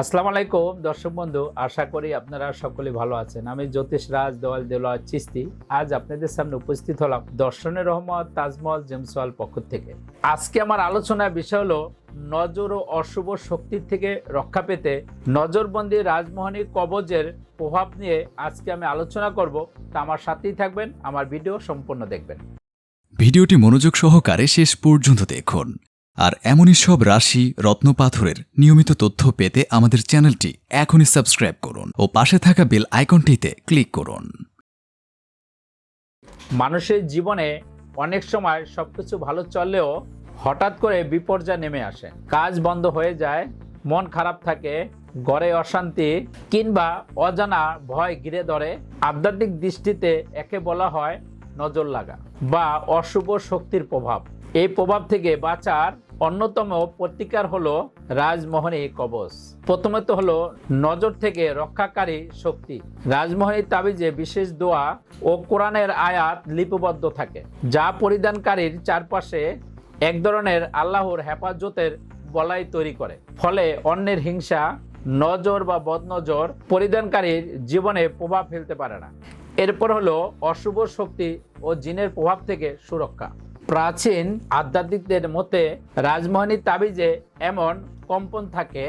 আসসালামু আলাইকুম, দর্শক বন্ধু, আশা করি আপনারা সকলে ভালো আছেন। আমি জ্যোতিষ রাজ, দেওয়াল দেওয়া চিস্তি। আজ আপনাদের সামনে উপস্থিত হলাম দর্শনের রহমত, তাজমহল জেমসওয়াল পক্ষ থেকে। আজকে আমার আলোচনার বিষয় হলো নজর ও অশুভ শক্তির থেকে রক্ষা পেতে নজরবন্দি রাজমোহনী কবজের প্রভাব নিয়ে আজকে আমি আলোচনা করব। তা আমার সাথেই থাকবেন, আমার ভিডিও সম্পূর্ণ দেখবেন। ভিডিওটি মনোযোগ সহকারে শেষ পর্যন্ত দেখুন। আর এমনই সব রাশি রত্নপাথরের নিয়মিত তথ্য পেতে আমাদের চ্যানেলটি এখনই সাবস্ক্রাইব করুন ও পাশে থাকা বেল আইকনটিতে ক্লিক করুন। মানুষের জীবনে অনেক সময় সবকিছু ভালো চললেও হঠাৎ করে বিপর্যয় নেমে আসে। কাজ বন্ধ হয়ে যায়, মন খারাপ থাকে গড়ে অশান্তি কিংবা অজানা ভয় ঘিরে ধরে। আধ্যাত্মিক দৃষ্টিতে একে বলা হয় নজর লাগা বা অশুভ শক্তির প্রভাব। এই প্রভাব থেকে বাঁচার অন্যতম প্রতিকার হলো রাজমোহনী কবচ। প্রথমত হলো নজর থেকে রক্ষাকারী শক্তি। রাজমোহনী তাবিজে বিশেষ দোয়া ও কোরআনের আয়াত লিপিবদ্ধ থাকে, যা পরিধানকারীর চারপাশে এক ধরনের আল্লাহর হেফাজতের বলাই তৈরি করে। ফলে অন্যের হিংসা, নজর বা বদনজর পরিধানকারীর জীবনে প্রভাব ফেলতে পারে না। এরপর হলো অশুভ শক্তি ও জিনের প্রভাব থেকে সুরক্ষা। প্রাচীন আধ্যাত্মিকদের মতে রাজমোহনী তাবিজে এমন কম্পন থাকে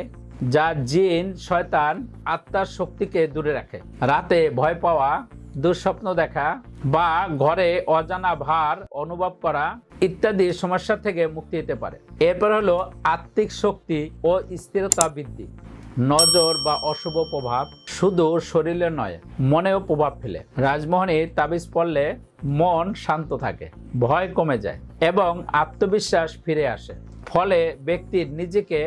যা জিন, শয়তান, আত্মার শক্তিকে দূরে রাখে। রাতে ভয় পাওয়া, দুঃস্বপ্ন দেখা বা ঘরে অজানা ভার অনুভব করা ইত্যাদি সমস্যা থেকে মুক্তি দিতে পারে। এরপর হলো আত্মিক শক্তি ও স্থিরতা বৃদ্ধি। নজর বা অশুভ প্রভাব শুধু শরীরে নয়, মনেও প্রভাব ফেলে। রাজমোহনী তাবিজ পড়লে মন শান্ত থাকে, ভয় কমে যায় এবং আত্মবিশ্বাস ফিরে আসে। ফলে ব্যক্তির নিজেকে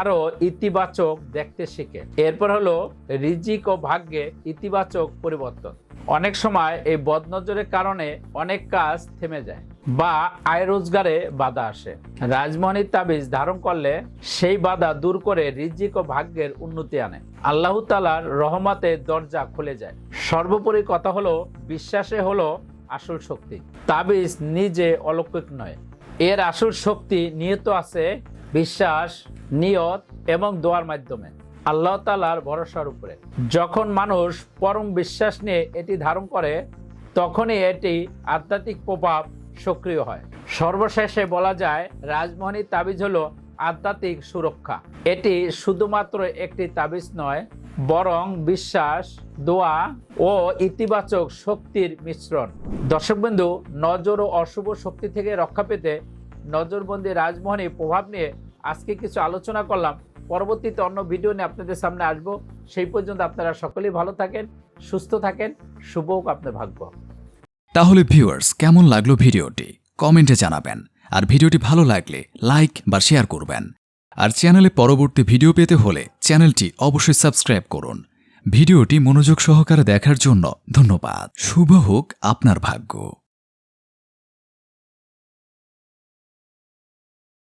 আরও ইতিবাচক দেখতে শিখে। এরপর হলো রিজিক ও ভাগ্যে ইতিবাচক পরিবর্তন। অনেক সময় এই বদনজরের কারণে অনেক কাজ থেমে যায়। বা আয় রোজগারে বাধা আসে। রাজমোহনী তাবিজ ধারণ করলে সেই বাধা দূর করে রিজিক ও ভাগ্যের উন্নতি আনে। আল্লাহ তালার রহমাতের দরজা খুলে যায়। সর্বোপরি কথা হলো, বিশ্বাসে হলো আসল শক্তি। তাবিজ নিজে অলৌকিক নয়। এর আসল শক্তি নিয়ত আছে বিশ্বাস, নিয়ত এবং দোয়ার মাধ্যমে। আল্লাহ তালার ভরসার উপরে। যখন মানুষ পরম বিশ্বাস নিয়ে এটি ধারণ করে, তখনই এটি আধ্যাত্মিক প্রভাব সক্রিয় হয়। সর্বশেষে বলা যায় রাজমোহনী তাবিজ হলো আধ্যাত্মিক সুরক্ষা। এটি শুধুমাত্র একটি তাবিজ নয়, বরং বিশ্বাস, দোয়া ও ইতিবাচক শক্তির মিশ্রণ। দর্শকবন্ধু নজর ও অশুভ শক্তি থেকে রক্ষা পেতে নজরবন্দি রাজমোহনী প্রভাব নিয়ে আজকে কিছু আলোচনা করলাম। পরবর্তীতে অন্য ভিডিও নিয়ে আপনাদের সামনে আসব। সেই পর্যন্ত আপনারা সকলেই ভালো থাকেন, সুস্থ থাকেন। শুভ হোক আপনার ভাগ্য। তাহলে ভিউয়ার্স কেমন লাগল ভিডিওটি? কমেন্টে জানাবেন। আর ভিডিওটি ভালো লাগলে লাইক বা শেয়ার করবেন। আর চ্যানেলে পরবর্তী ভিডিও পেতে হলে চ্যানেলটি অবশ্যই সাবস্ক্রাইব করুন। ভিডিওটি মনোযোগ সহকারে দেখার জন্য ধন্যবাদ। শুভ হোক আপনার ভাগ্য।